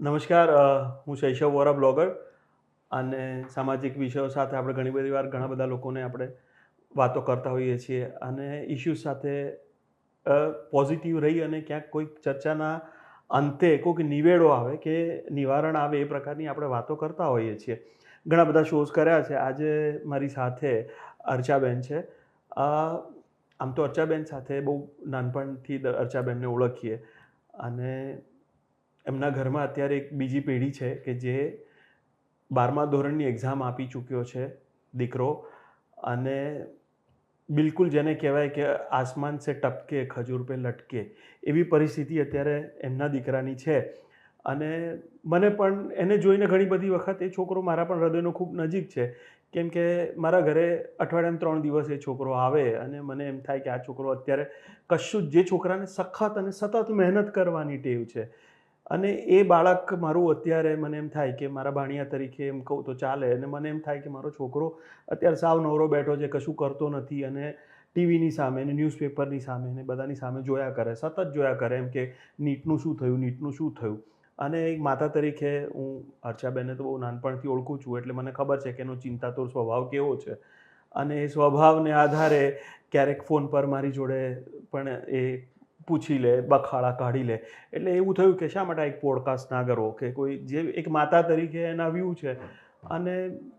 નમસ્કાર હું શૈશવ વોરા, બ્લોગર. અને સામાજિક વિષયો સાથે આપણે ઘણી બધી વાર ઘણા બધા લોકોને આપણે વાતો કરતા હોઈએ છીએ અને ઇશ્યુઝ સાથે પોઝિટિવ રહી અને ક્યાંક કોઈક ચર્ચાના અંતે કોઈક નિવેડો આવે કે નિવારણ આવે એ પ્રકારની આપણે વાતો કરતા હોઈએ છીએ. ઘણા બધા શોઝ કર્યા છે. આજે મારી સાથે અર્ચાબેન છે. આમ તો અર્ચાબેન સાથે બહુ નાનપણથી અર્ચાબેનને ઓળખીએ. અને એમના ઘરમાં અત્યારે એક બીજી પેઢી છે કે જે બારમા ધોરણની એક્ઝામ આપી ચૂક્યો છે દીકરો અને બિલકુલ જેને કહેવાય કે આસમાન સે ટપકે, ખજૂર પે લટકે એવી પરિસ્થિતિ અત્યારે એમના દીકરાની છે. અને મને પણ એને જોઈને ઘણી બધી વખત એ છોકરો મારા પણ હૃદયનો ખૂબ નજીક છે. કેમ કે મારા ઘરે અઠવાડિયામાં ત્રણ દિવસ એ છોકરો આવે અને મને એમ થાય કે આ છોકરો અત્યારે કશું જ જે છોકરાને સખત અને સતત મહેનત કરવાની ટેવ છે. અને એ બાળક મારું અત્યારે મને એમ થાય કે મારા ભાણિયા તરીકે એમ કહું તો ચાલે અને મને એમ થાય કે મારો છોકરો અત્યારે સાવ નવરો બેઠો છે, કશું કરતો નથી અને ટીવીની સામે ને ન્યૂઝપેપરની સામે ને બધાની સામે જોયા કરે, સતત જોયા કરે એમ કે નીટનું શું થયું, નીટનું શું થયું? અને એક માતા તરીકે હું હર્ષાબેનને તો બહુ નાનપણથી ઓળખું છું એટલે મને ખબર છે કે એનો ચિંતાતુર સ્વભાવ કેવો છે. અને એ સ્વભાવને આધારે ક્યારેક ફોન પર મારી જોડે પણ એ પૂછી લે, બખાડા કાઢી લે. એટલે એવું થયું કે શા માટે એક પોડકાસ્ટ ના કરો? કે કોઈ જે એક માતા તરીકે એના વ્યૂ છે. અને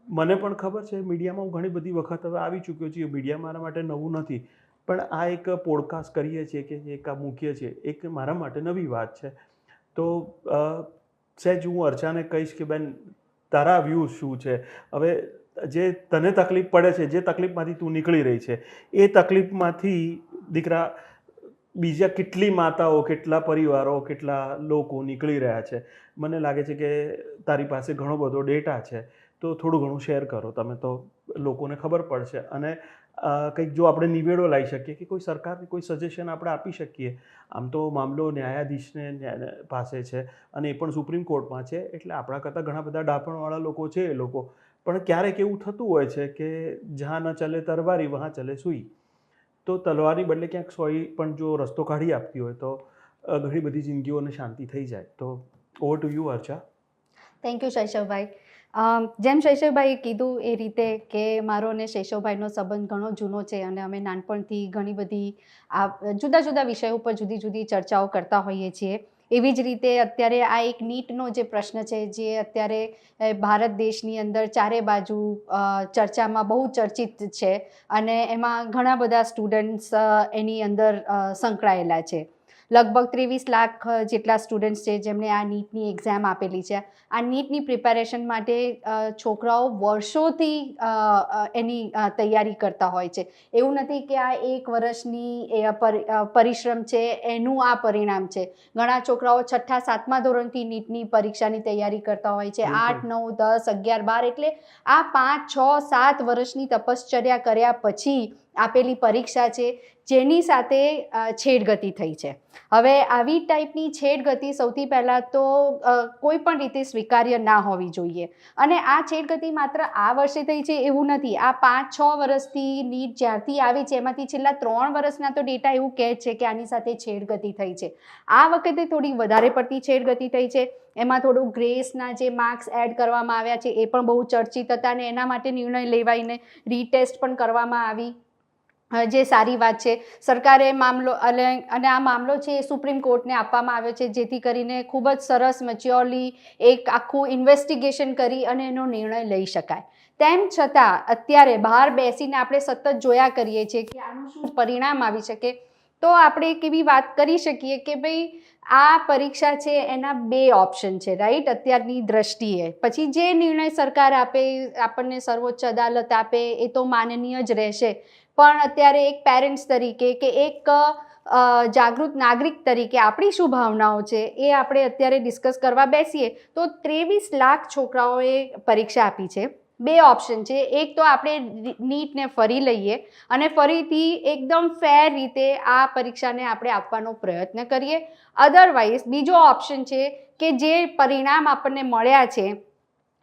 મને પણ ખબર છે, મીડિયામાં હું ઘણી બધી વખત હવે આવી ચૂક્યો છું મીડિયા મારા માટે નવું નથી. પણ આ એક પોડકાસ્ટ કરીએ છીએ કે એક આ મૂકીએ છીએ, એક મારા માટે નવી વાત છે. તો સહેજ હું અર્ચાને કહીશ કે બેન, તારા વ્યૂ શું છે? હવે જે તને તકલીફ પડે છે, જે તકલીફમાંથી તું નીકળી રહી છે, એ તકલીફમાંથી દીકરા બીજા કેટલી માતાઓ, કેટલા પરિવારો, કેટલા લોકો નીકળી રહ્યા છે? મને લાગે છે કે તારી પાસે ઘણો બધો ડેટા છે, તો થોડું ઘણું શેર કરો. તમે તો લોકોને ખબર પડશે. અને કંઈક જો આપણે નિવેડો લાવી શકીએ કે કોઈ સરકારને કોઈ સજેશન આપણે આપી શકીએ. આમ તો મામલો ન્યાયાધીશને ન્યાય- પાસે છે અને એ પણ સુપ્રીમ કોર્ટમાં છે. એટલે આપણા કરતાં ઘણા બધા ડાપણવાળા લોકો છે એ લોકો. પણ ક્યારેક એવું થતું હોય છે કે જ્યાં ન ચલે તરવારી, વહાં ચલે સુઈ. તો તલવારની બદલે ક્યાંક સોઈ પણ જો રસ્તો કાઢી આપતી હોય તો ઘણી બધી જિંદગીઓને શાંતિ થઈ જાય. તો over to you Archa. Thank you Shaishavbhai. જેમ શૈશવભાઈએ કીધું એ રીતે કે મારો અને શૈશવભાઈનો સંબંધ ઘણો જૂનો છે અને અમે નાનપણથી ઘણી બધી આ જુદા જુદા વિષયો ઉપર જુદી જુદી ચર્ચાઓ કરતા હોઈએ છીએ. એવી જ રીતે અત્યારે આ એક નીટનો જે પ્રશ્ન છે, જે અત્યારે ભારત દેશની અંદર ચારે બાજુ ચર્ચામાં બહુ ચર્ચિત છે અને એમાં ઘણા બધા સ્ટુડન્ટ્સ એની અંદર સંકળાયેલા છે. લગભગ ત્રેવીસ લાખ જેટલા સ્ટુડન્ટ્સ છે જેમણે આ નીટની એક્ઝામ આપેલી છે. આ નીટની પ્રિપેરેશન માટે છોકરાઓ વર્ષોથી એની તૈયારી કરતા હોય છે. એવું નથી કે આ એક વર્ષની એ પર- પરિશ્રમ છે એનું આ પરિણામ છે. ઘણા છોકરાઓ છઠ્ઠા સાતમા ધોરણથી નીટની પરીક્ષાની તૈયારી કરતા હોય છે. આઠ નવ દસ અગિયાર બાર એટલે આ પાંચ છ સાત વર્ષની તપશ્ચર્યા કર્યા પછી આપેલી પરીક્ષા છે, જેની સાથે છેડગતિ થઈ છે. હવે આવી ટાઈપની છેડગતિ સૌથી પહેલાં તો કોઈ પણ રીતે સ્વીકાર્ય ના હોવી જોઈએ. અને આ છેડગતિ માત્ર આ વર્ષે થઈ છે એવું નથી. આ પાંચ, છ વર્ષથી નીટ જ્યારથી આવી છે, એમાંથી છેલ્લા ત્રણ વર્ષના તો ડેટા એવું કહે છે કે આની સાથે છેડગતિ થઈ છે. આ વખતે થોડી વધારે પડતી છેડગતિ થઈ છે. એમાં થોડું ગ્રેસના જે માર્ક્સ એડ કરવામાં આવ્યા છે, એ પણ બહુ ચર્ચિત હતા અને એના માટે નિર્ણય લેવાઈને રીટેસ્ટ પણ કરવામાં આવી. જે સારી વાત છે. સરકારે મામલો, અને આ મામલો છે એ સુપ્રીમ કોર્ટને આપવામાં આવ્યો છે, જેથી કરીને ખૂબ જ સરસ મચ્યોરલી એક આખું ઇન્વેસ્ટિગેશન કરી અને એનો નિર્ણય લઈ શકાય. તેમ છતાં, અત્યારે બહાર બેસીને આપણે સતત જોયા કરીએ છીએ કે આનું શું પરિણામ આવી શકે. તો આપણે એક એવી વાત કરી શકીએ કે ભાઈ, આ પરીક્ષા છે એના બે ઓપ્શન છે રાઈટ અત્યારની દ્રષ્ટિએ. પછી જે નિર્ણય સરકાર આપે, આપણને સર્વોચ્ચ અદાલત આપે, એ તો માનનીય જ રહેશે. પણ અત્યારે એક પેરેન્ટ્સ તરીકે કે એક જાગૃત નાગરિક તરીકે આપણી શું ભાવનાઓ છે એ આપણે અત્યારે ડિસ્કસ કરવા બેસીએ, તો ત્રેવીસ લાખ છોકરાઓએ પરીક્ષા આપી છે. બે ઓપ્શન છે. એક તો આપણે નીટને ફરી લઈએ અને ફરીથી એકદમ ફેર રીતે આ પરીક્ષાને આપણે આપવાનો પ્રયત્ન કરીએ. અધરવાઇઝ બીજો ઓપ્શન છે કે જે પરિણામ આપણને મળ્યા છે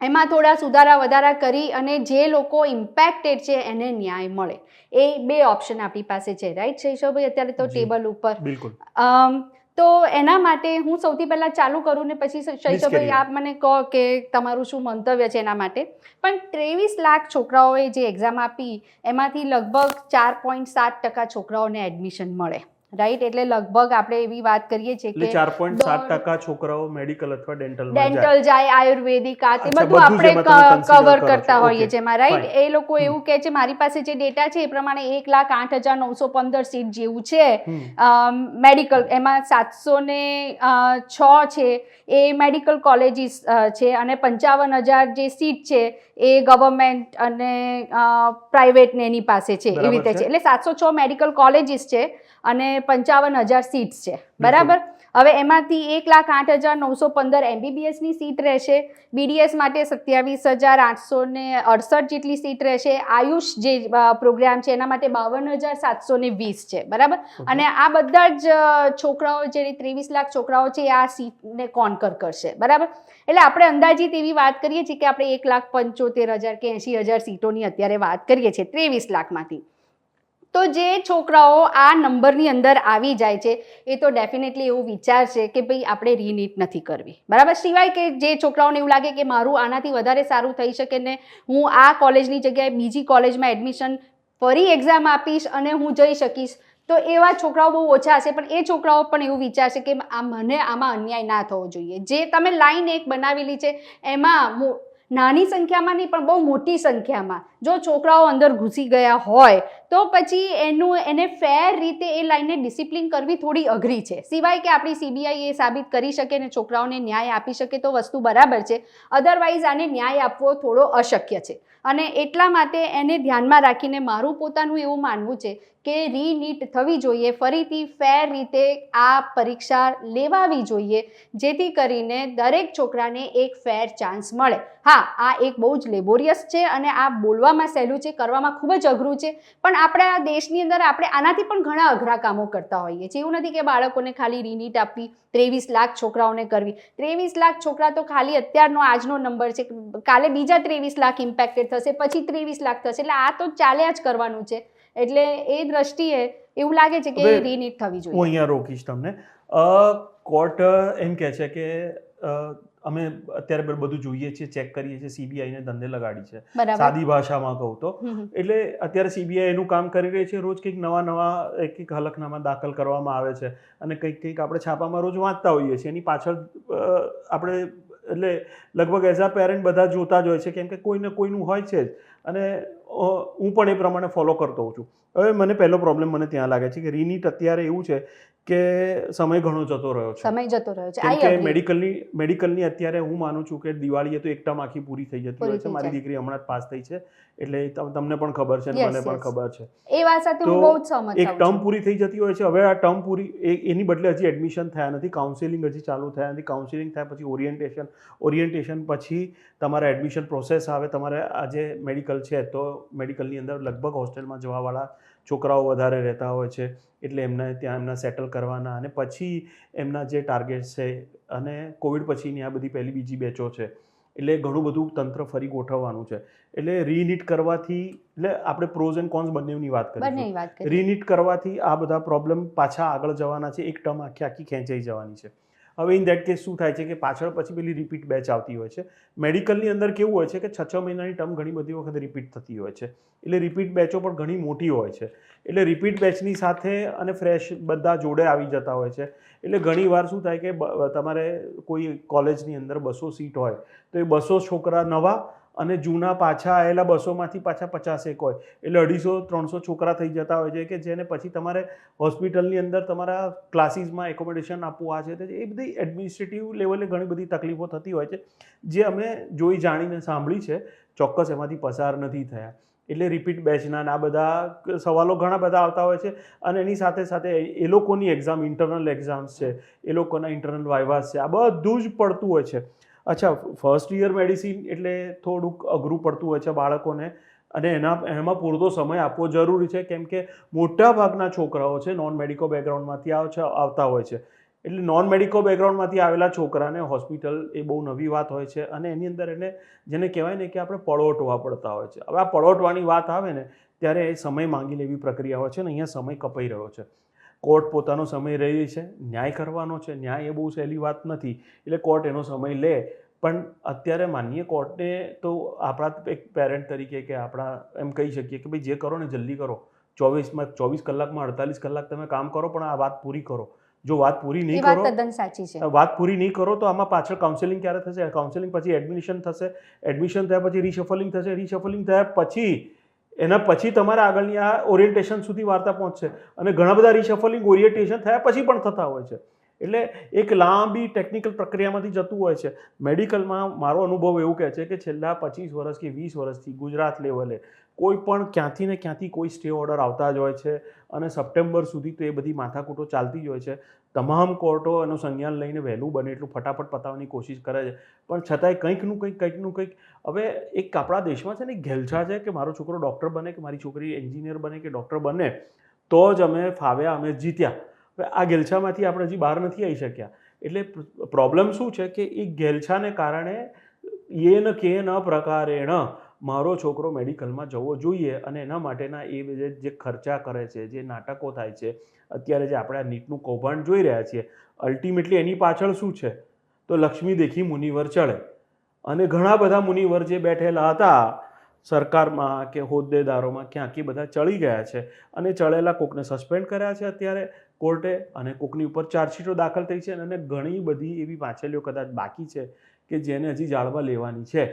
એમાં થોડા સુધારા વધારા કરી અને જે લોકો ઇમ્પેક્ટેડ છે એને ન્યાય મળે. એ બે ઓપ્શન આપણી પાસે છે રાઈટ શૈશવભાઈ? અત્યારે તો ટેબલ ઉપર. બિલકુલ. તો એના માટે હું સૌથી પહેલાં ચાલુ કરું ને પછી શૈશવભાઈ આપ મને કહો કે તમારું શું મંતવ્ય છે એના માટે? પણ ત્રેવીસ લાખ છોકરાઓએ જે એક્ઝામ આપી એમાંથી લગભગ ચાર પોઈન્ટ સાત ટકા છોકરાઓને એડમિશન મળે. રાઈટ એટલે લગભગ આપણે એવી વાત કરીએ છીએ કે ચાર પોઈન્ટ સાત ટકા છોકરાઓ મેડિકલ અથવા ડેન્ટલ ડેન્ટલ જાય. આયુર્વેદિક આ તે બધું આપણે કવર કરતા હોઈએ જેમાં રાઈટ એ લોકો એવું કહે છે મારી પાસે જે ડેટા છે એ પ્રમાણે એક લાખ આઠ હજાર નવસો પંદર સીટ જેવું છે. મેડિકલ એમાં સાતસો ને છ છે એ મેડિકલ કોલેજીસ છે અને પંચાવન હજાર જે સીટ છે એ ગવર્મેન્ટ અને પ્રાઇવેટ ને એની પાસે છે એવી રીતે. છે. એટલે સાતસો છ મેડિકલ કોલેજીસ છે અને પંચાવન હજાર સીટ્સ છે. બરાબર? હવે એમાંથી એક લાખ આઠ હજાર નવસો પંદર એમબીબીએસની સીટ રહેશે. બીડીએસ માટે સત્યાવીસ હજાર આઠસો ને અડસઠ જેટલી સીટ રહેશે. આયુષ જે પ્રોગ્રામ છે એના માટે બાવન હજાર સાતસો ને વીસ છે. બરાબર? અને આ બધા જ છોકરાઓ જે ત્રેવીસ લાખ છોકરાઓ છે આ સીટને કોન્કર કરશે. બરાબર? એટલે આપણે અંદાજિત એવી વાત કરીએ છીએ કે આપણે એક લાખ પંચોતેર હજાર કે એંશી હજાર સીટોની અત્યારે વાત કરીએ છીએ ત્રેવીસ લાખમાંથી. તો જે છોકરાઓ આ નંબરની અંદર આવી જાય છે, એ તો ડેફિનેટલી એવું વિચારશે કે ભાઈ આપણે રીનીટ નથી કરવી. બરાબર? સિવાય કે જે છોકરાઓને એવું લાગે કે મારું આનાથી વધારે સારું થઈ શકે ને હું આ કોલેજની જગ્યાએ બીજી કોલેજમાં એડમિશન ફરી એક્ઝામ આપીશ અને હું જઈ શકીશ, તો એવા છોકરાઓ બહુ ઓછા હશે. પણ એ છોકરાઓ પણ એવું વિચારશે કે આ મને આમાં અન્યાય ના થવો જોઈએ. જે તમે લાઈન એક બનાવેલી છે, એમાં નાની સંખ્યામાં નહીં પણ બહુ મોટી સંખ્યામાં જો છોકરાઓ અંદર ઘૂસી ગયા હોય તો પછી એનું, એને ફેર રીતે એ લાઈનને ડિસિપ્લિન કરવી થોડી અઘરી છે. સિવાય કે આપણી સીબીઆઈ એ સાબિત કરી શકે ને છોકરાઓને ન્યાય આપી શકે તો વસ્તુ બરાબર છે. અધરવાઇઝ આને ન્યાય આપવો થોડો અશક્ય છે. અને એટલા માટે એને ધ્યાનમાં રાખીને મારું પોતાનું એવું માનવું છે કે રીનીટ થવી જોઈએ. ફરીથી ફેર રીતે આ પરીક્ષા લેવાવી જોઈએ. જેથી કરીને દરેક છોકરાને એક ફેર ચાન્સ મળે. હા, આ એક બહુ જ લેબોરિયસ છે અને આ બોલવામાં સહેલું છે, કરવામાં ખૂબ જ અઘરું છે. પણ આપણા દેશની અંદર આપણે આનાથી પણ ઘણા અઘરા કામો કરતા હોઈએ છીએ. એવું નથી કે બાળકોને ખાલી રીનીટ આપવી ત્રેવીસ લાખ છોકરાઓને કરવી. ત્રેવીસ લાખ છોકરા તો ખાલી અત્યારનો આજનો નંબર છે. કાલે બીજા ત્રેવીસ લાખ ઇમ્પેક્ટેડ થશે પછી ત્રેવીસ લાખ થશે. એટલે આ તો ચાલ્યા જ કરવાનું છે. એટલે એ દ્રષ્ટિએ એવું લાગે છે કે રીનીટ થવી હું જોઈએ અહીંયા રોકીશ તમને. કોર્ટ એમ કહે છે કે અમે અત્યારે બધું જોઈએ છીએ ચેક કરીએ છીએ સીબીઆઈને ધંધે લગાડી છે. સાદી ભાષામાં કહું તો. એટલે અત્યારે સીબીઆઈ એનું કામ કરી રહી છે રોજ કંઈક નવા નવા એક એક હલકનામા દાખલ કરવામાં આવે છે અને કંઈક કંઈક આપણે છાપામાં રોજ વાંચતા હોઈએ છીએ. એની પાછળ આપણે એટલે લગભગ એઝ અ પેરેન્ટ બધા જોતા જ હોય છે કેમ કે કોઈને કોઈનું હોય છે જ. અને હું પણ એ પ્રમાણે ફોલો કરતો હોઉં છું. હવે મને પહેલો પ્રોબ્લેમ મને ત્યાં લાગે છે કે રીનીટ અત્યારે એવું છે કે સમય ઘણો જતો રહ્યો છે? સમય જતો રહ્યો છે. કેમ કે મેડિકલની મેડિકલની અત્યારે હું માનું છું કે દિવાળીએ તો એક ટર્મ આખી પૂરી થઈ જતી હોય છે. મારી દીકરી હમણાં જ પાસ થઈ છે. એટલે તમને પણ ખબર છે મને પણ ખબર છે. એ વાત સાથે હું બહુ જ સહમત એક ટર્મ પૂરી થઈ જતી હોય છે. હવે આ ટર્મ પૂરી એની બદલે હજી એડમિશન થયા નથી. કાઉન્સેલિંગ હજી ચાલુ થયા નથી. કાઉન્સેલિંગ થયા પછી ઓરિએન્ટેશન ઓરિએન્ટેશન પછી તમારા એડમિશન પ્રોસેસ આવે. તમારે આજે મેડિકલ છે તો મેડિકલની અંદર લગભગ હોસ્ટેલમાં જવાવાળા છોકરાઓ વધારે રહેતા હોય છે એટલે એમને ત્યાં એમના સેટલ કરવાના અને પછી એમના જે ટાર્ગેટ છે અને કોવિડ પછીની આ બધી પહેલી બીજી બેચો છે એટલે ઘણું બધું તંત્ર ફરી ગોઠવવાનું છે એટલે રીનિટ કરવાથી એટલે આપણે પ્રોઝ એન્ડ કોન્સ બંનેની વાત કરીએ બંનેની વાત કરીએ. રીનીટ કરવાથી આ બધા પ્રોબ્લેમ પાછા આગળ જવાના છે એક ટર્મ આખી આખી ખેંચાઈ જવાની છે. હવે ઇન દેટ કેસ શું થાય છે કે પાછળ પછી પેલી રિપીટ બેચ આવતી હોય છે. મેડિકલની અંદર કેવું હોય છે કે છ છ મહિનાની ટર્મ ઘણી બધી વખત રિપીટ થતી હોય છે. એટલે રિપીટ બેચો પણ ઘણી મોટી હોય છે. એટલે રિપીટ બેચની સાથે અને ફ્રેશ બધા જોડે આવી જતા હોય છે. એટલે ઘણી વાર શું થાય કે તમારે કોઈ કોલેજની અંદર બસો સીટ હોય તો એ બસો છોકરા નવા અને જૂના પાછા આવેલા બસોમાંથી પાછા પચાસેક હોય. એટલે અઢીસો, ત્રણસો છોકરા થઈ જતા હોય છે કે જેને પછી તમારે હોસ્પિટલની અંદર તમારા ક્લાસીસમાં એકોમોડેશન આપવું, આ છે તે એ બધી એડમિનિસ્ટ્રેટિવ લેવલે ઘણી બધી તકલીફો થતી હોય છે, જે અમે જોઈ જાણીને સાંભળી છે, ચોક્કસ એમાંથી પસાર નથી થયા. એટલે રિપીટ બેચના આ બધા સવાલો ઘણા બધા આવતા હોય છે અને એની સાથે સાથે એ લોકોની એક્ઝામ ઇન્ટરનલ એક્ઝામ્સ છે, એ લોકોના ઇન્ટરનલ વાઇવાસ છે, આ બધું જ પડતું હોય છે. અચ્છા ફર્સ્ટ યર મેડિસિન એટલે થોડુંક અઘરું પડતું હોય છે બાળકોને. અને એના, એમાં પૂરતો સમય આપવો જરૂરી છે, કેમ કે મોટા ભાગના છોકરાઓ છે નોન મેડિકો બેકગ્રાઉન્ડમાંથી આવે છે, આવતા હોય છે. એટલે નોન મેડિકો બેકગ્રાઉન્ડમાંથી આવેલા છોકરાને હોસ્પિટલ એ બહુ નવી વાત હોય છે અને એની અંદર એને જેને કહેવાય ને કે આપણે પળોટવા પડતા હોય છે. હવે આ પળોટવાની વાત આવે ને, ત્યારે એ સમય માંગી લેવી પ્રક્રિયા હોય છે ને, અહીંયા સમય કપાઈ રહ્યો છે. કોર્ટ પોતાનો સમય રહી છે ન્યાય કરવાનો છે. ન્યાય એ બહુ સહેલી વાત નથી. એટલે કોર્ટ એનો સમય લે. પણ અત્યારે માનીએ કોર્ટને તો આપણા એક પેરેન્ટ તરીકે કે આપણા એમ કહી શકીએ કે ભાઈ જે કરો ને જલ્દી કરો. ચોવીસમાં ચોવીસ કલાકમાં અડતાલીસ કલાક તમે કામ કરો પણ આ વાત પૂરી કરો. જો વાત પૂરી નહીં કરો તદ્દન સાચી છે. વાત પૂરી નહીં કરો તો આમાં પાછળ કાઉન્સેલિંગ ક્યારે થશે? કાઉન્સેલિંગ પછી એડમિશન થશે. એડમિશન થયા પછી રિશફલિંગ થશે. રિશફલિંગ થયા પછી એના પછી તમારે આગળની આ ઓરિએન્ટેશન સુધી વાર્તા પહોંચશે. અને ઘણા બધા રિશફલિંગ ઓરિએન્ટેશન થયા પછી પણ થતા હોય છે. એટલે એક લાંબી ટેકનિકલ પ્રક્રિયામાંથી જતું હોય છે. મેડિકલમાં મારો અનુભવ એવું કહે છે કે છેલ્લા પચીસ વર્ષ કે વીસ વર્ષથી ગુજરાત લેવલે કોઈ પણ ક્યાંથી ને ક્યાંથી કોઈ સ્ટે ઓર્ડર આવતા જ હોય છે. અને સપ્ટેમ્બર સુધી તો એ બધી માથાકૂટો ચાલતી જ હોય છે. તમામ કોર્ટો એનું સંજ્ઞાન લઈને વહેલું બને એટલું ફટાફટ પતાવવાની કોશિશ કરે છે. પણ છતાંય કંઈકનું કંઈક કંઈકનું કંઈક, હવે એક આપણા દેશમાં છે ને ઘેલછા છે કે મારો છોકરો ડૉક્ટર બને કે મારી છોકરી એન્જિનિયર બને કે ડૉક્ટર બને, તો જ અમે ફાવ્યા, અમે જીત્યા. હવે આ ઘેલછામાંથી આપણે હજી બહાર નથી આવી શક્યા. એટલે પ્રોબ્લેમ શું છે કે એ ઘેલછાને કારણે યેન કેન પ્રકારેણ મારો છોકરો મેડિકલમાં જવો જોઈએ અને એના માટેના એ જે ખર્ચા કરે છે, જે નાટકો થાય છે અત્યારે જે આપણે આ નીટનું કૌભાંડ જોઈ રહ્યા છીએ અલ્ટિમેટલી એની પાછળ શું છે? તો લક્ષ્મી દેખી મુનિવર ચડે. અને ઘણા બધા મુનિવર જે બેઠેલા હતા, સરકારમાં કે હોદ્દેદારોમાં ક્યાંકી બધા ચડી ગયા છે. અને ચડેલા કોકને સસ્પેન્ડ કર્યા છે અત્યારે કોર્ટે અને કોકની ઉપર ચાર્જશીટો દાખલ થઈ છે અને ઘણી બધી એવી પાછળીઓ કદાચ બાકી છે કે જેને હજી જાળવા લેવાની છે.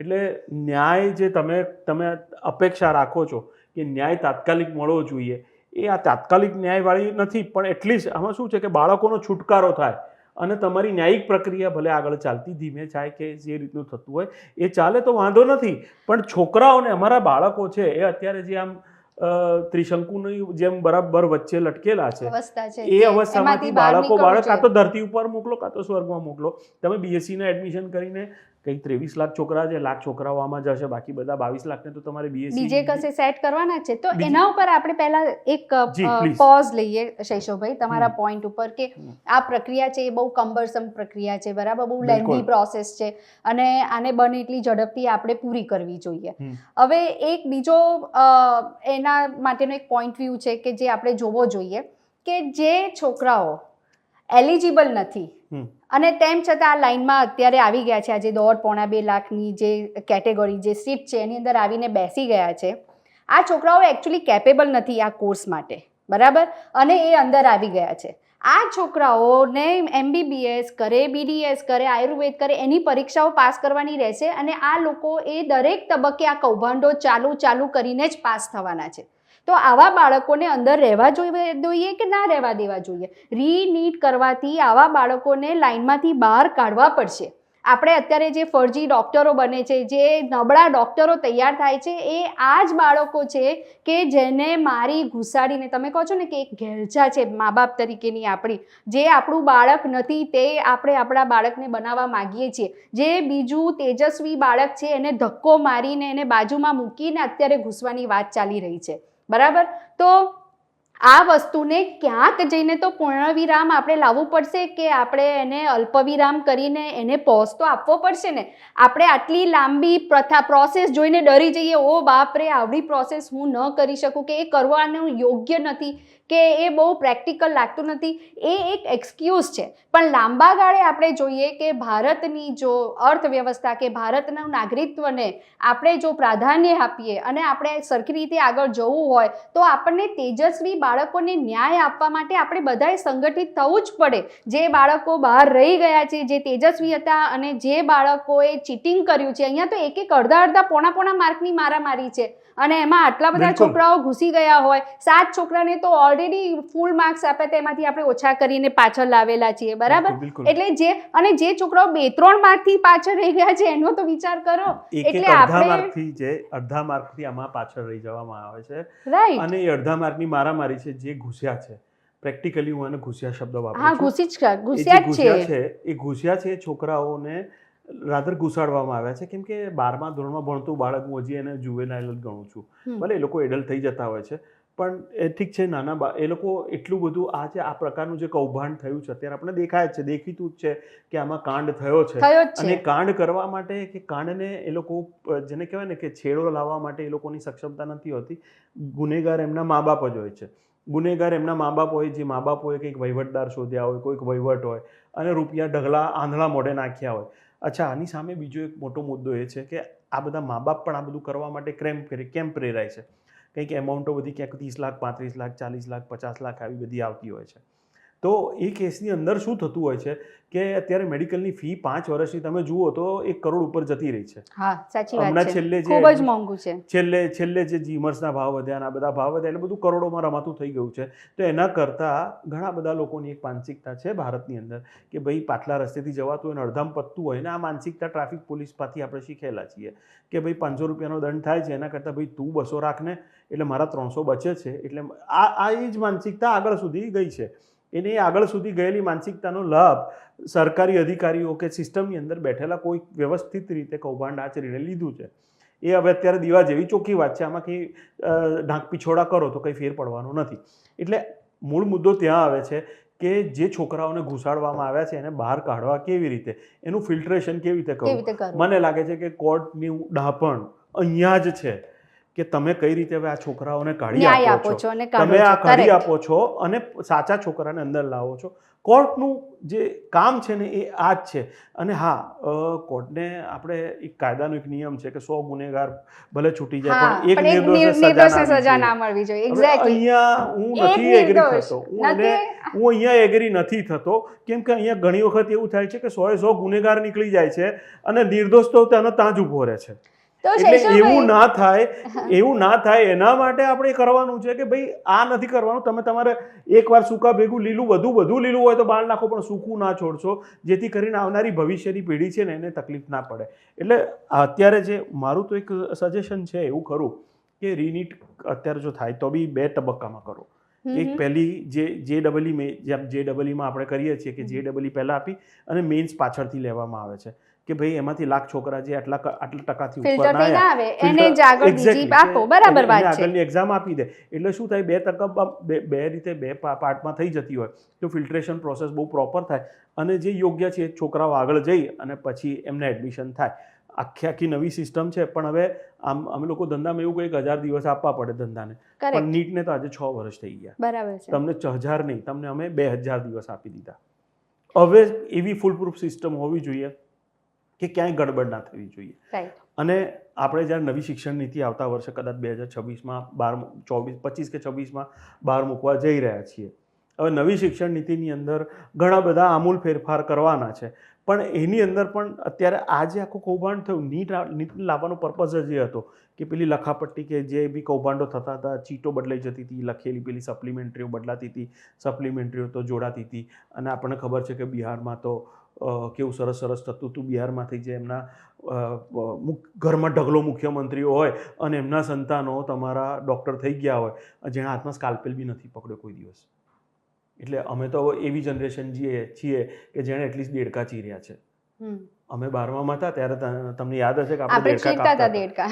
એટલે ન્યાય જે તમે તમે અપેક્ષા રાખો છો કે ન્યાય તાત્કાલિક મળવો જોઈએ એ આ તાત્કાલિક ન્યાયવાળી નથી પણ એટલીસ્ટ આમાં શું છે કે બાળકોનો છુટકારો થાય અને તમારી ન્યાયિક પ્રક્રિયા ભલે આગળ ચાલતી ધીમે થાય કે જે રીતનું થતું હોય એ ચાલે તો વાંધો નથી. પણ છોકરાઓને અમારા બાળકો છે એ અત્યારે જે આમ ત્રિશંકુની જેમ બરાબર વચ્ચે લટકેલા છે એ અવસ્થામાંથી બાળકો બાળક કાં તો ધરતી ઉપર મોકલો કાં તો સ્વર્ગમાં મોકલો. તમે બીએસસીના એડમિશન કરીને કંઈક ત્રેવીસ લાખ છોકરા છે લાખ છોકરાઓ આમાં જશે બાકી બધા બાવીસ લાખને તો તમારે બીએસસી બીજે કશે સેટ કરવાના છે? તો એના ઉપર આપણે પહેલા એક પોઝ લઈએ શૈશવભાઈ તમારા. પોઈન્ટ ઉપર કે આ પ્રક્રિયા છે એ બહુ કમ્બરસમ પ્રક્રિયા છે બરાબર? બહુ. લેન્ધી પ્રોસેસ છે અને આને બને એટલી ઝડપથી આપણે પૂરી કરવી જોઈએ. હવે એક બીજો એના માટેનો એક પોઈન્ટ વ્યૂ છે કે જે આપણે જોવો જોઈએ કે જે છોકરાઓ એલિજિબલ નથી. અને તેમ છતાં આ લાઇનમાં અત્યારે આવી ગયા છે. આજે દોઢ પોણા બે લાખની જે કેટેગરી, જે સીટ છે, એની અંદર આવીને બેસી ગયા છે. આ છોકરાઓ એકચ્યુઅલી કેપેબલ નથી આ કોર્સ માટે. બરાબર? અને એ અંદર આવી ગયા છે. આ છોકરાઓને એમબીબીએસ કરે બીડીએસ કરે, આયુર્વેદ કરે, એની પરીક્ષાઓ પાસ કરવાની રહેશે અને આ લોકો એ દરેક તબક્કે આ કૌભાંડો ચાલુ ચાલુ કરીને જ પાસ થવાના છે. તો આવા બાળકોને અંદર રહેવા જોઈએ જોઈએ કે ના રહેવા દેવા જોઈએ? રીનીટ કરવાથી આવા બાળકોને લાઇનમાંથી બહાર કાઢવા પડશે. આપણે અત્યારે જે ફરજી ડૉક્ટરો બને છે, જે નબળા ડૉક્ટરો તૈયાર થાય છે, એ આ જ બાળકો છે કે જેને મારી ઘુસાડીને, તમે કહો છો ને કે એક ઘેલછા છે મા બાપ તરીકેની આપણી, જે આપણું બાળક નથી, તે આપણે આપણા બાળકને બનાવવા માગીએ છીએ. જે બીજું તેજસ્વી બાળક છે, એને ધક્કો મારીને એને બાજુમાં મૂકીને અત્યારે ઘૂસવાની વાત ચાલી રહી છે. બરાબર? તો આ વસ્તુને ક્યાંક જઈને તો પૂર્ણવિરામ આપણે લાવવું પડશે કે આપણે એને અલ્પવિરામ કરીને એને પોઝ તો આપવો પડશે ને? આપણે આટલી લાંબી પ્રથા પ્રોસેસ જોઈને ડરી જઈએ, ઓ બાપરે, આવડી પ્રોસેસ હું ન કરી શકું કે એ કરવાનું યોગ્ય નથી. કે એ બહુ પ્રેક્ટિકલ લાગતું નથી, એ એક એક્સક્યુઝ છે. પણ લાંબા ગાળે આપણે જોઈએ કે ભારતની જો અર્થવ્યવસ્થા કે ભારતના નાગરિકત્વને આપણે જો પ્રાધાન્ય આપીએ અને આપણે સરખી રીતે આગળ જવું હોય, તો આપણને તેજસ્વી બાળકોને ન્યાય આપવા માટે આપણે બધાએ સંગઠિત થવું જ પડે. જે બાળકો બહાર રહી ગયા છે, જે તેજસ્વી હતા અને જે બાળકોએ ચીટિંગ કર્યું છે, અહીંયા તો એક એક અડધા અડધા પોણા પોણા માર્કની મારામારી છે. અને એમાં આટલા બધા છોકરાઓ ઘૂસી ગયા હોય સાત છોકરાને તો ઓલરેડી ફૂલ માર્ક્સ આપે તેમાંથી આપણે ઓછા કરીને પાછળ લાવેલા છીએ બરાબર? એટલે જે અને જે છોકરાઓ બે ત્રણ માર્કથી પાછળ રહી ગયા છે એનો તો વિચાર કરો. એટલે આપણે- માર્કથી જે અડધા માર્કથી આમાં પાછળ રહી જવામાં આવે છે. રાઈટ અને એ અડધા માર્કની મારામારી છે જે ઘૂસ્યા છે. પ્રેક્ટિકલી હું એને ઘૂસ્યા શબ્દ વાપરું હા ઘૂસી જ ઘૂસ્યા છે એ ઘૂસ્યા છે છોકરાઓને રાધર ઘુસાડવામાં આવ્યા છે કેમ કે બારમા ધોરણમાં ભણતું બાળક હું હજી એને જુવેનાઇલ જ ગણું છું. ભલે એ લોકો એડલ્ટ થઈ જતા હોય છે પણ એ ઠીક છે નાના બા એ લોકો એટલું બધું આ જે આ પ્રકારનું જે કૌભાંડ થયું છે અત્યારે આપણે દેખાય છે દેખીતું જ છે કે આમાં કાંડ થયો છે. અને કાંડ કરવા માટે કે કાંડને એ લોકો જેને કહેવાય ને કે છેડો લાવવા માટે એ લોકોની સક્ષમતા નથી હોતી ગુનેગાર એમના મા બાપ જ હોય છે. ગુનેગાર એમના મા બાપ હોય જે મા બાપ હોય કંઈક વહીવટદાર શોધ્યા હોય કોઈક વહીવટ હોય અને રૂપિયા ઢગલા આંધળા મોઢે નાખ્યા હોય. અચ્છા, આની સામે બીજો એક મોટો મુદ્દો એ છે કે આ બધા મા બાપ પણ આ બધું કરવા માટે ક્રેમ પ્રે- કેમ પ્રેરાય છે. કંઈક એમાઉન્ટો બધી ક્યાંક ત્રીસ લાખ, પાંત્રીસ લાખ, ચાલીસ લાખ, પચાસ લાખ આવી બધી આવતી હોય છે. તો એ કેસની અંદર શું થતું હોય છે કે અત્યારે મેડિકલની ફી પાંચ વર્ષની તમે જુઓ તો એક કરોડ ઉપર જતી રહી છે. હા સાચી વાત હમણાં છે. છેલ્લે જે ખૂબ જ મોંઘું છે. છેલ્લે છેલ્લે જે જીમર્સના ભાવ વધ્યા આ બધા ભાવ વધ્યા એટલે બધું કરોડોમાં રમાતું થઈ ગયું છે. તો એના કરતાં ઘણા બધા લોકોની એક માનસિકતા છે ભારતની અંદર કે ભાઈ પાટલા રસ્તેથી જવાતું હોય અડધામ પતતું હોય ને આ માનસિકતા ટ્રાફિક પોલીસ પાસેથી આપણે શીખેલા છીએ કે ભાઈ પાંચસો રૂપિયાનો દંડ થાય છે એના કરતાં ભાઈ તું બસો રાખને એટલે મારા ત્રણસો બચે છે એટલે આ આ એ જ માનસિકતા આગળ સુધી ગઈ છે. એને આગળ સુધી ગયેલી માનસિકતાનો લાભ સરકારી અધિકારીઓ કે સિસ્ટમની અંદર બેઠેલા કોઈ વ્યવસ્થિત રીતે કૌભાંડ આચરીને લીધું છે. એ હવે અત્યારે દીવા જેવી ચોખ્ખી વાત છે. આમાં કંઈ ઢાંક પીછોડા કરો તો કંઈ ફેર પડવાનો નથી. એટલે મૂળ મુદ્દો ત્યાં આવે છે કે જે છોકરાઓને ઘુસાડવામાં આવ્યા છે એને બહાર કાઢવા કેવી રીતે? એનું ફિલ્ટરેશન કેવી રીતે કરવું? મને લાગે છે કે કોર્ટની ડાપણ અહીંયા જ છે. કે તમે કઈ રીતે હવે આ છોકરાઓને કાઢી આપો છો? તમે આ કાઢી આપો છો અને સાચા છોકરાને અંદર લાવો છો. કોર્ટનું જે કામ છે ને એ આ જ છે. અને હા કોર્ટને આપણે એક કાયદાનો એક નિયમ છે કે સો ગુનેગાર ભલે છૂટી જાય પણ એક નિર્દોષ નિર્દોષને સજા ના મળવી જોઈએ. એક્ઝેક્ટલી અહીંયા હું નથી એગ્રી થતો. હું હું અહીંયા એગ્રી નથી થતો. કેમ કે અહીંયા ઘણી વખત એવું થાય છે કે સોએ સો ગુનેગાર નીકળી જાય છે અને નિર્દોષ તો તેનો ત્યાં જ ઊભો રહે છે. તો એવું ના થાય એવું ના થાય એના માટે આપણે કરવાનું છે કે ભાઈ આ નથી કરવાનું તમે તમારે એકવાર સૂકા ભેગું લીલું બધું બધું લીલું હોય તો બાળ નાખો પણ સૂકું ના છોડશો જેથી કરીને આવનારી ભવિષ્યની પેઢી છે ને એને તકલીફ ના પડે. એટલે અત્યારે જે મારું તો એક સજેશન છે એવું ખરું કે રીનીટ અત્યારે જો થાય તો બી બે તબક્કામાં કરો. એક. પહેલી જે જે ડબલઈ જે ડબલઈમાં આપણે કરીએ છીએ કે જે ડબલઈ પહેલાં આપી અને મેન્સ પાછળથી લેવામાં આવે છે. કે ભાઈ એમાંથી લાખ છોકરા જે આટલા આટલા ટકાથી ઉપર ના આવે. એને જ આગળ બીજી આપો. બરાબર વાત છે. આગળની એક્ઝામ આપી દે. એટલે શું થાય બે તબક્કા બે રીતે બે પાર્ટમાં થઈ જતી હોય તો ફિલ્ટ્રેશન પ્રોસેસ બહુ પ્રોપર થાય અને જે યોગ્ય છે છોકરાઓ આગળ જઈ અને પછી એમને એડમિશન થાય. આખી આખી નવી સિસ્ટમ છે પણ હવે આમ અમે લોકો ધંધામાં એવું કંઈક હજાર દિવસ આપવા પડે ધંધાને. પણ નીટને તો આજે છ વર્ષ થઈ ગયા. બરાબર છે. તમને છ હજાર નહીં તમને અમે બે હજાર દિવસ આપી દીધા. હવે એવી ફૂલ પ્રૂફ સિસ્ટમ હોવી જોઈએ. કે ક્યાંય ગડબડ ના થવી જોઈએ. અને આપણે જ્યારે નવી શિક્ષણ નીતિ આવતા વર્ષે કદાચ બે હજાર છવ્વીસમાં બાર ચોવીસ પચીસ કે છવ્વીસમાં બહાર મૂકવા જઈ રહ્યા છીએ. હવે નવી શિક્ષણ નીતિની અંદર ઘણા બધા આમૂલ ફેરફાર કરવાના છે. પણ એની અંદર પણ અત્યારે આજે આખું કૌભાંડ થયું, નીટ નીટ લાવવાનો પર્પઝ જ એ હતો કે પેલી લખાપટ્ટી કે જે બી કૌભાંડો થતા હતા, ચીટો બદલાઈ જતી હતી, લખેલી પેલી સપ્લિમેન્ટરીઓ બદલાતી હતી સપ્લિમેન્ટરીઓ તો જોડાતી હતી. અને આપણને ખબર છે કે બિહારમાં તો કેવું સરસ સરસ થતું હતું. બિહારમાંથી જે એમના ઘરમાં ઢગલો મુખ્યમંત્રીઓ હોય અને એમના સંતાનો તમારા ડૉક્ટર થઈ ગયા હોય, જેણે હાથમાં સ્કાલ્પેલ બી નથી પકડ્યો કોઈ દિવસ. એટલે અમે તો એવી જનરેશન છીએ છીએ કે જેણે એટલીસ્ટ દેડકા ચીર્યા છે. અમે બારમામાં હતા ત્યારે તમને યાદ હશે કે આપણે દેડકા કાપતા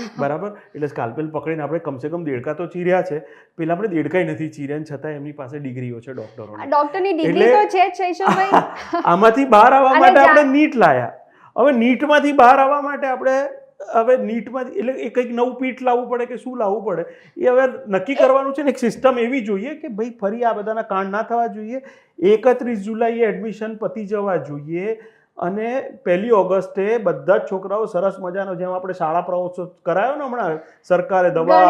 બરાબર? એટલે સ્કાલ્પેલ પકડીને આપણે કમસે કમ દેડકા તો ચીર્યા છે. પેલા આપણે દેડકાય નથી ચીર્યા છતાં એમની પાસે ડિગ્રીઓ છે ડોક્ટરો ડોક્ટરની ડિગ્રી તો છે શૈશવભાઈ. આમાંથી બહાર આવવા માટે આપણે નીટ લાયા. હવે નીટમાંથી બહાર આવવા માટે આપણે હવે નીટમાં એટલે એ કંઈક નવું પીઠ લાવવું પડે કે શું લાવવું પડે, એ હવે નક્કી કરવાનું છે ને એક સિસ્ટમ એવી જોઈએ કે ભાઈ ફરી આ બધાના કાંડ ના થવા જોઈએ. એકત્રીસ જુલાઈએ એડમિશન પતી જવા જોઈએ. અને પહેલી ઓગસ્ટે બધા જ છોકરાઓ સરસ મજાનો જેમ આપણે શાળા પ્રવાસો કરાયો ને હમણાં સરકારે દવા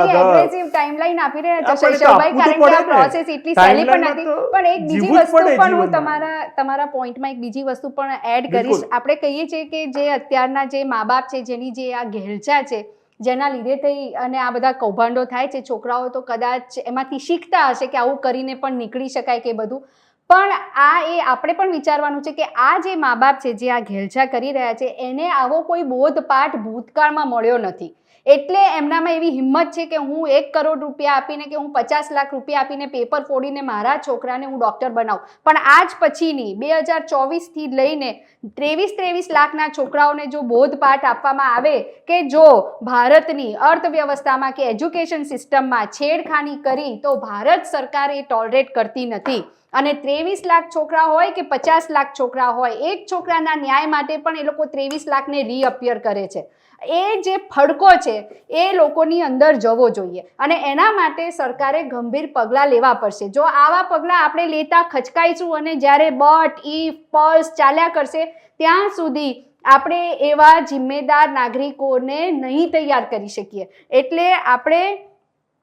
ટાઈમલાઈન આપી રહ્યા છે શૈશવભાઈ કારણ કે આ પ્રોસેસ એટલી સહેલી પણ નથી પણ એક બીજી વસ્તુ પણ હું તમારા તમારા પોઈન્ટમાં એક બીજી વસ્તુ પણ એડ કરીશ. આપણે કહીએ છીએ કે જે અત્યારના જે મા બાપ છે જેની જે આ ઘેલચા છે જેના લીધે થઈ અને આ બધા કૌભાંડો થાય છે છોકરાઓ તો કદાચ એમાંથી શીખતા હશે કે આવું કરીને પણ નીકળી શકાય કે બધું. પણ આ એ આપણે પણ વિચારવાનું છે કે આ જે મા બાપ છે, જે આ ઘેલછા કરી રહ્યા છે, એને આવો કોઈ બોધપાઠ ભૂતકાળમાં મળ્યો નથી. એટલે એમનામાં એવી હિંમત છે કે હું એક કરોડ રૂપિયા આપીને કે હું પચાસ લાખ રૂપિયા આપીને પેપર ફોડીને મારા છોકરાને હું ડૉક્ટર બનાવું. પણ આજ પછીની બે હજાર ચોવીસથી લઈને ત્રેવીસ ત્રેવીસ લાખના છોકરાઓને જો બોધપાઠ આપવામાં આવે કે જો ભારતની અર્થવ્યવસ્થામાં કે એજ્યુકેશન સિસ્ટમમાં છેડખાની કરી, તો ભારત સરકાર એ ટોલરેટ કરતી નથી. અને ત્રેવીસ લાખ છોકરા હોય કે પચાસ લાખ છોકરા હોય, એક છોકરાના ન્યાય માટે પણ એ લોકો ત્રેવીસ લાખને રીઅપિયર કરે છે. એ જે ફડકો છે, એ લોકોની અંદર જવો જોઈએ. અને એના માટે સરકારે ગંભીર પગલાં લેવા પડશે. જો આવા પગલાં આપણે લેતા ખચકાઈશું અને જ્યારે બટ ઈફ પલ્સ ચાલ્યા કરશે, ત્યાં સુધી આપણે એવા જિમ્મેદાર નાગરિકોને નહીં તૈયાર કરી શકીએ. એટલે આપણે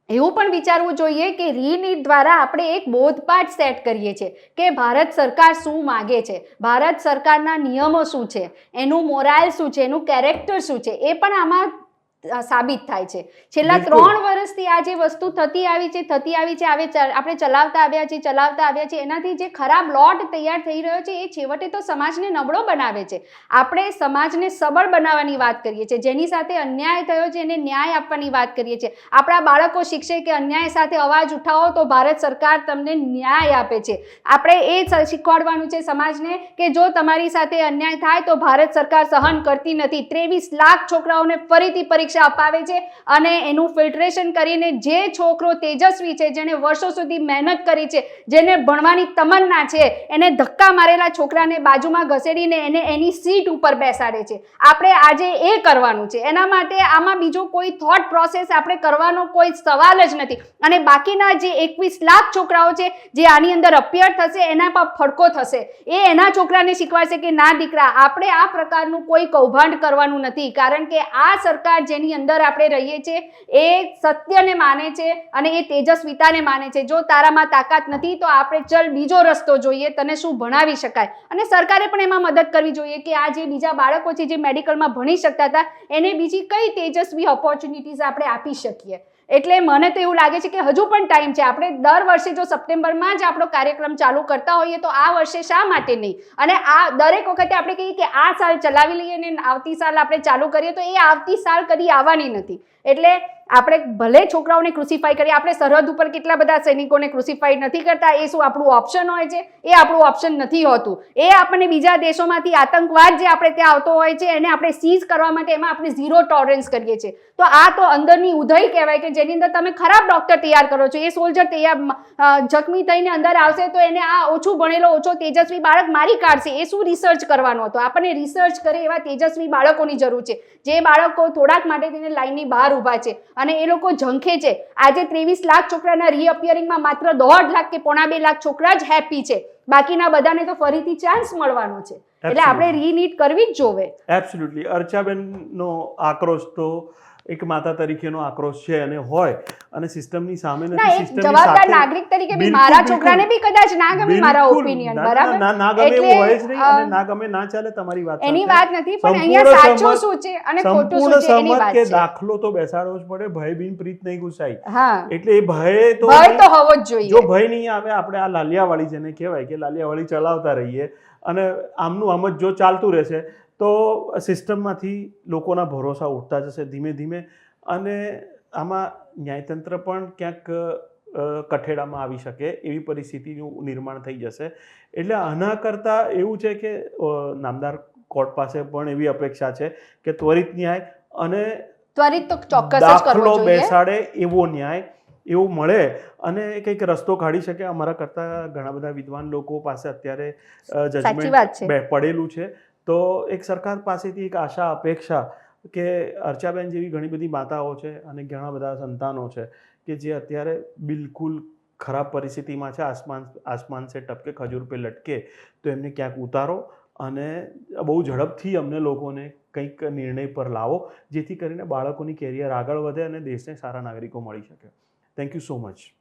એવું પણ વિચારવું જોઈએ કે રીનીટ દ્વારા આપણે એક બોધપાઠ સેટ કરીએ છીએ કે ભારત સરકાર શું માગે છે? ભારત સરકારના નિયમો શું છે? એનું મોરાલ શું છે? એનું કેરેક્ટર શું છે? એ પણ આમાં સાબિત થાય છે. છેલ્લા ત્રણ વર્ષથી આ જે વસ્તુ થતી આવી છે થતી આવી છે આવે આપણે ચલાવતા આવ્યા છીએ ચલાવતા આવ્યા છીએ એનાથી જે ખરાબ લોટ તૈયાર થઈ રહ્યો છે એ છેવટે તો સમાજને નબળો બનાવે છે. આપણે સમાજને સબળ બનાવવાની વાત કરીએ છીએ. જેની સાથે અન્યાય થયો છે એને ન્યાય આપવાની વાત કરીએ છીએ. આપણા બાળકો શીખશે કે અન્યાય સાથે અવાજ ઉઠાવો તો ભારત સરકાર તમને ન્યાય આપે છે. આપણે એ શીખવાડવાનું છે સમાજને કે જો તમારી સાથે અન્યાય થાય તો ભારત સરકાર સહન કરતી નથી. ત્રેવીસ લાખ છોકરાઓને ફરીથી પરીક્ષા અપાવે છે અને એનું ફિલ્ટરેશન કરીને જે છોકરો તેજસ્વી છે, જેણે વર્ષો સુધી મહેનત કરી છે, જેને ભણવાની તમન્ના છે, એને ધક્કા મારેલા છોકરાને બાજુમાં ઘસેડીને એને એની સીટ ઉપર બેસાડે છે. આપણે આજે એ કરવાનું છે. એના માટે આમાં બીજો કોઈ થોટ પ્રોસેસ આપણે કરવાનો કોઈ સવાલ જ નથી. અને બાકીના જે એકવીસ લાખ છોકરાઓ છે, જે આની અંદર અપિયર થશે, એના પર ફડકો થશે. એ એના છોકરાને શીખવાડશે કે ના દીકરા, આપણે આ પ્રકારનું કોઈ કૌભાંડ કરવાનું નથી. કારણ કે આ સરકાર જેની અંદર આપણે રહીએ છીએ, એ સત્યને માને છે અને એ તેજસ્વિતાને માને છે. જો તારામાં તાકાત નથી, તો આપણે ચલ બીજો રસ્તો જોઈએ, તને શું ભણાવી શકાય? અને સરકારે પણ એમાં મદદ કરવી જોઈએ કે આ જે બીજા બાળકો છે, જે મેડિકલમાં ભણી શકતા હતા, એને બીજી કઈ તેજસ્વી ઓપોર્ચ્યુનિટીઝ આપણે આપી શકીએ? એટલે મને તો એવું લાગે છે કે હજુ પણ ટાઈમ છે. આપણે દર વર્ષે જો સપ્ટેમ્બરમાં જ આપણો કાર્યક્રમ ચાલુ કરતા હોઈએ તો આ વર્ષે શા માટે નહીં? અને આ દરેક વખતે આપણે કહીએ કે આ સાલ ચલાવી લઈએ ને આવતી સાલ આપણે ચાલુ કરીએ તો એ આવતી સાલ કદી આવવાની નથી. એટલે આપણે ભલે છોકરાઓને ક્રુસિફાઈ કરીએ, આપણે સરહદ ઉપર કેટલા બધા સૈનિકોને ક્રુસિફાઈ નથી કરતા, એ શું આપણું ઓપ્શન હોય છે? એ આપણું ઓપ્શન નથી હોતું. એ આપણને બીજા દેશોમાંથી આતંકવાદ જે આપણે ત્યાં આવતો હોય છે, એને આપણે સીઝ કરવા માટે એમાં આપણે ઝીરો ટોલરન્સ કરીએ છીએ. તો આ તો અંદરની ઉધઈ કહેવાય કે જેની અંદર તમે ખરાબ ડોક્ટર તૈયાર કરો છો. એ સોલ્જર તૈયાર જખમી થઈને અંદર આવશે તો એને આ ઓછું ભણેલો, ઓછો તેજસ્વી બાળક મારી કાઢશે. એ શું રિસર્ચ કરવાનો હતો? આપણને રિસર્ચ કરે એવા તેજસ્વી બાળકોની જરૂર છે. જે બાળકો થોડાક માટે તેને લાઈનની બહાર ઊભા છે. અને એ લોકો ઝંખે છે. આજે ત્રેવીસ લાખ છોકરાના રીઅપિયરિંગમાં માત્ર દોઢ લાખ કે પોણા બે લાખ છોકરા જ હેપી છે. બાકીના બધાને તો ફરીથી ચાન્સ મળવાનો છે. એટલે આપણે રીનીટ કરવી જ જોવે. એબ્સોલ્યુટલી અર્ચાબેનનો આક્રોશ તો એક માતા તરીકેનો આક્રોશ છે અને હોય અને સિસ્ટમની સામે નથી સિસ્ટમની સાથે નાગરિક તરીકે બી મારા છોકરાને બી કદાચ ના ગમે મારા ઓપિનિયન બરાબર? ના ના ગમે એવું હોય જ નહીં અને ના ગમે ના ચાલે તમારી વાત એની વાત નથી પણ અહીંયા સાચો શું છે અને ખોટું શું છે એની વાત કે છે. દાખલો તો બેસાડવો જ પડે ભય બિન પ્રીત નહીં ગુસાઈ. હા. એટલે એ ભય તો ભય તો હોવો જ જો ભય નહીં આવે આપણે આ લાલિયાવાળી જેને કહેવાય કે લાલિયાવાળી ચલાવતા રહીએ અને આમનું આમ જ જો ચાલતું રહેશે તો સિસ્ટમમાંથી લોકોના ભરોસા ઉઠતા જશે ધીમે ધીમે. અને આમાં ન્યાયતંત્ર પણ ક્યાંક કઠેડામાં આવી શકે એવી પરિસ્થિતિનું નિર્માણ થઈ જશે. એટલે આના કરતાં એવું છે કે નામદાર કોર્ટ પાસે પણ એવી અપેક્ષા છે કે ત્વરિત ન્યાય અને ત્વરિત તો ચોક્કસ દાખલો બેસાડે એવો ન્યાય એવું મળે. અને કંઈક રસ્તો કાઢી શકે. અમારા કરતાં ઘણા બધા વિદ્વાન લોકો પાસે અત્યારે. જજમેન્ટ પડેલું છે. તો એક સરકાર પાસેથી એક આશા, અપેક્ષા કે અર્ચાબેન જેવી ઘણી બધી માતાઓ છે અને ઘણા બધા સંતાનો છે કે જે અત્યારે બિલકુલ ખરાબ પરિસ્થિતિમાં છે, આસમાન આસમાન સે ટપકે, ખજૂર પે લટકે, તો એમને ક્યાંક ઉતારો અને બહુ ઝડપથી અમને લોકોને કંઈક નિર્ણય પર લાવો, જેથી કરીને બાળકોની કેરિયર આગળ વધે અને દેશને સારા નાગરિકો મળી શકે. Thank you so much